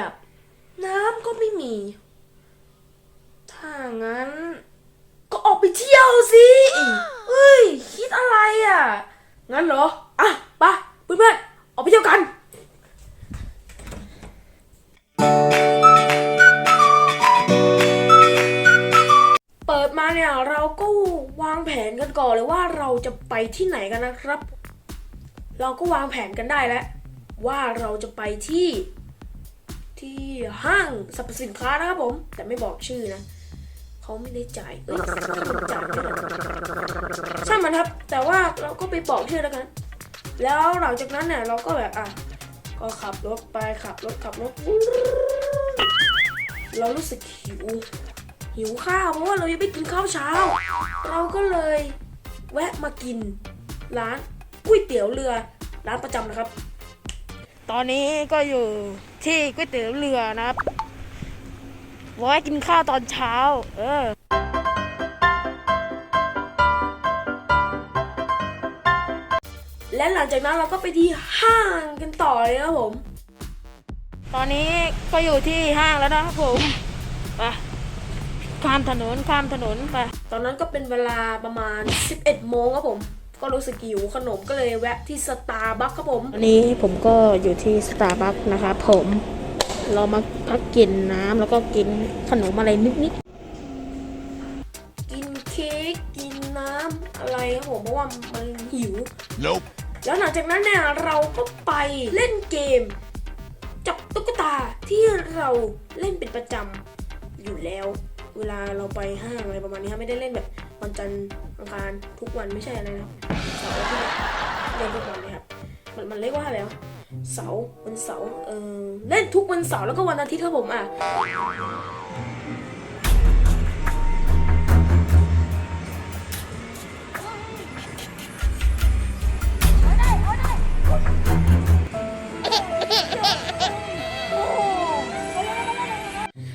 ดับ น้ำก็ไม่มี ถ้างั้น ก็ออกไปเที่ยวสิเฮ้ย คิดอะไรอะ งั้นเหรอ อะไปะเพื่อนๆออกไปเที่ยวกันเปิดมาเนี่ยเราก็วางแผนกันก่อนเลยว่าเราจะไปที่ไหนกันนะครับ เราก็วางแผนกันได้แล้ว ว่าเราจะไปที่ ที่ห้างสรรพสินค้านะครับผม แต่ไม่บอกชื่อนะเขาไม่ได้จ่ายเอ้ยจ่ายใช่างมันครับ แต่ว่าเราก็ไปบอกชื่อแล้วกัน แล้วหลังจากนั้นเนี่ยเราก็แบบอะก็ขับรถไปขับรถขับรถเรารู้สึกหิวหิวข้าวเพราะว่าเรายังไม่กินข้าวเช้า เราก็เลยแวะมากินร้านก๋วยเตี๋ยวเรือร้านประจำนะครับ ตอนนี้ก็อยู่ที่ก๋วยเตี๋ยวเรือนะครับไว้กินข้าวตอนเช้า เออและหลังจากนั้นเราก็ไปที่ห้างกันต่อเลยนะครับผม ตอนนี้ก็อยู่ที่ห้างแล้วนะครับผมไปข้ามถนนข้ามถนนไป ตอนนั้นก็เป็นเวลาประมาณ 11 โมงครับผม ก็รู้สึกหิวขนมก็เลยแวะที่สตาร์บัคครับผมวันนี้ผมก็อยู่ที่สตาร์บัคนะครับผมเรามาพักกินน้ำแล้วก็กินขนมอะไรนิดกินเค้กกินน้ำอะไรครับผมเพราะว่ามันหิว Nope. แล้วหลังจากนั้นเนี่ยเราก็ไปเล่นเกม จับตุ๊กตาที่เราเล่นเป็นประจำอยู่แล้ว เวลาเราไปห้างอะไรประมาณนี้ครับไม่ได้เล่นแบบวันจันทร์อังคารทุกวันไม่ใช่อะไรนะ เสาร์ที่เล่นทุกวันเลยครับมันมันเรียกว่าอะไรวะเสาร์วันเสาร์เออเล่นทุกวันเสาร์แล้วก็วันอาทิตย์ครับผมอะ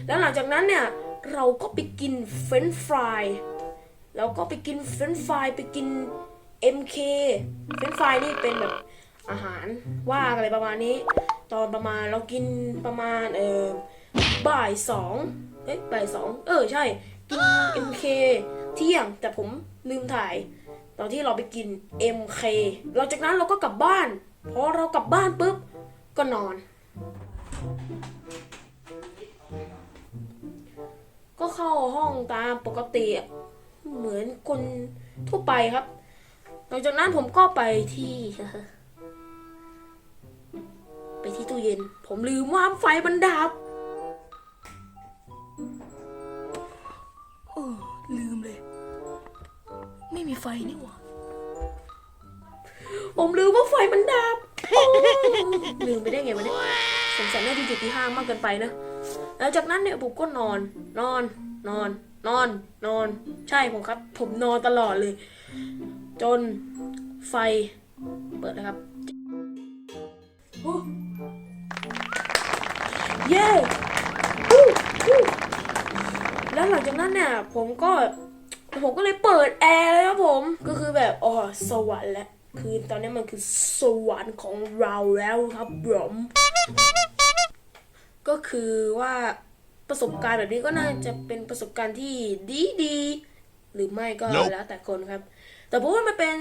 แล้วหลังจากนั้นเนี่ยเราก็ไปกินเฟรนฟรายแล้วก็ไปกินเฟรนฟรายไปกิน MK เฟรนฟรายนี่เป็นแบบอาหารว่างอะไรประมาณนี้ ตอนประมาณเรากินประมาณเออบ่ายสองเอ้ยบ่ายสองเออใช่ กิน MK เที่ยงแต่ผมลืมถ่าย ตอนที่เราไปกิน MK หลังจากนั้นเราก็กลับบ้านพอเรากลับบ้านปุ๊บก็นอน ก็เข้าห้องตามปกติเหมือนคนทั่วไปครับ ลังจากนั้นผมก็ไปที่ไปที่ตู้เย็น ผมลืมว่าไฟมันดับเออลืมเลย ไม่มีไฟนี่หว่าผมลืมว่าไฟมันดับโอ้ลืมไปได้ไงวะเนี่ยสงสัยน่าจะอยู่ที่ห้างมากเกินไปนะแล้วจากนั้นเนี่ยผมก็นอน นอน นอน นอน นอน ใช่ผมครับ ผมนอนตลอดเลย จนไฟเปิดนะครับโอ้เย้แล้วหลังจากนั้นเนี่ยผมก็ผมก็เลยเปิดแอร์เลยครับผม ก็คือแบบอ๋อสวรรค์แล้วคือตอนนี้มันคือสวรรค์ของเราแล้วครับผมก็คือว่าประสบการณ์แบบนี้ก็น่าจะเป็นประสบการณ์ที่ดีดี หรือไม่ก็ Nope แล้วแต่คนครับ แต่ผมว่ามันเป็น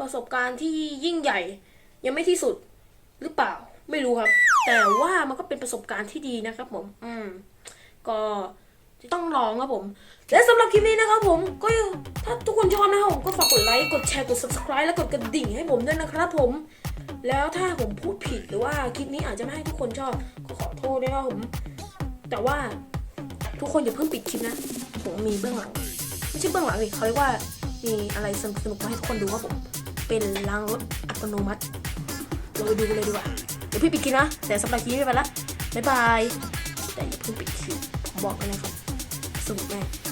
ประสบการณ์ที่ยิ่งใหญ่ ยังไม่ที่สุดหรือเปล่าไม่รู้ครับ แต่ว่ามันก็เป็นประสบการณ์ที่ดีนะครับผม อืม ก็ต้องลองครับผม และสำหรับคลิปนี้นะครับผม ก็ถ้าทุกคนชอบนะครับผมก็ฝากกดไลค์ กดแชร์ กด subscribe และกดกระดิ่งให้ผมด้วยนะครับผม แล้วถ้าผมพูดผิดหรือว่าคลิปนี้อาจจะไม่ให้ทุกคนชอบ ก็ขอโทษด้วยนะครับผม แต่ว่าทุกคนอย่าเพิ่งปิดคลิปนะ ผมมีเบื้องหลัง ไม่ใช่เบื้องหลังเลยเขาเรียกว่ามีอะไรสนุกสนุกๆมาให้ทุกคนดูครับผม เป็นล้างรถอัตโนมัติ เราไปดูกันเลยดีกว่า เดี๋ยวพี่ปิดคลิปนะ แต่สำหรับคลิปนี้ไปละบ๊ายบาย แต่อย่าเพิ่งปิดคลิปผมบอกกันเลยครับสนุกแน่